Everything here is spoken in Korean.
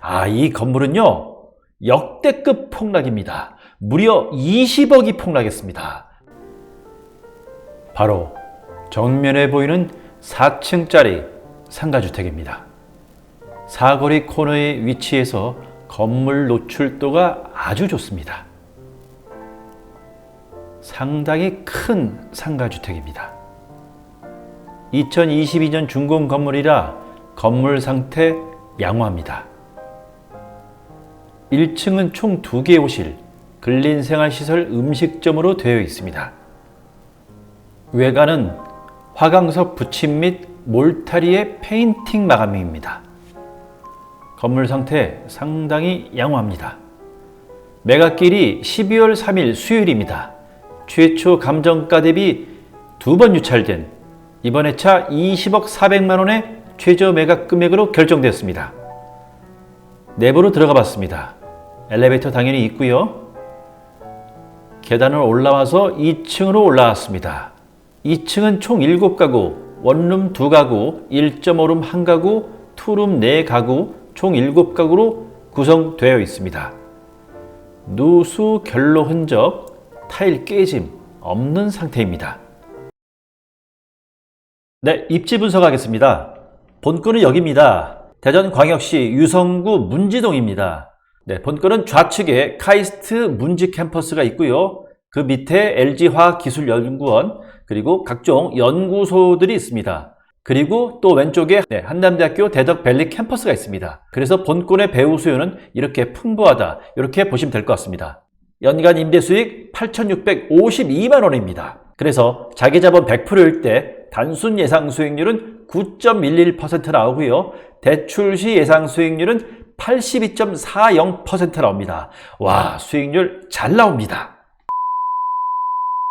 아, 이 건물은요, 역대급 폭락입니다. 무려 20억이 폭락했습니다. 바로 정면에 보이는 4층짜리 상가주택입니다. 사거리 코너에 위치해서 건물 노출도가 아주 좋습니다. 상당히 큰 상가주택입니다. 2022년 준공 건물이라 건물 상태 양호합니다. 1층은 총 2개의 호실, 근린생활시설 음식점으로 되어 있습니다. 외관은 화강석 붙임 및 몰타리의 페인팅 마감입니다. 건물 상태 상당히 양호합니다. 매각길이 12월 3일 수요일입니다. 최초 감정가 대비 두 번 유찰된 이번 회차 20억 400만 원의 최저 매각 금액으로 결정되었습니다. 내부로 들어가 봤습니다. 엘리베이터 당연히 있고요. 계단을 올라와서 2층으로 올라왔습니다. 2층은 총 7가구, 원룸 2가구, 1.5룸 1가구, 투룸 4가구, 총 7가구로 구성되어 있습니다. 누수 결로 흔적, 타일 깨짐 없는 상태입니다. 네, 입지 분석하겠습니다. 본건은 여기입니다. 대전광역시 유성구 문지동입니다. 네, 본건은 좌측에 카이스트 문지 캠퍼스가 있고요. 그 밑에 LG화학기술연구원 그리고 각종 연구소들이 있습니다. 그리고 또 왼쪽에 네, 한남대학교 대덕밸리 캠퍼스가 있습니다. 그래서 본권의 배우 수요는 이렇게 풍부하다 이렇게 보시면 될 것 같습니다. 연간 임대 수익 8,652만 원입니다. 그래서 자기 자본 100%일 때 단순 예상 수익률은 9.11% 나오고요. 대출 시 예상 수익률은 82.40% 나옵니다. 와, 수익률 잘 나옵니다.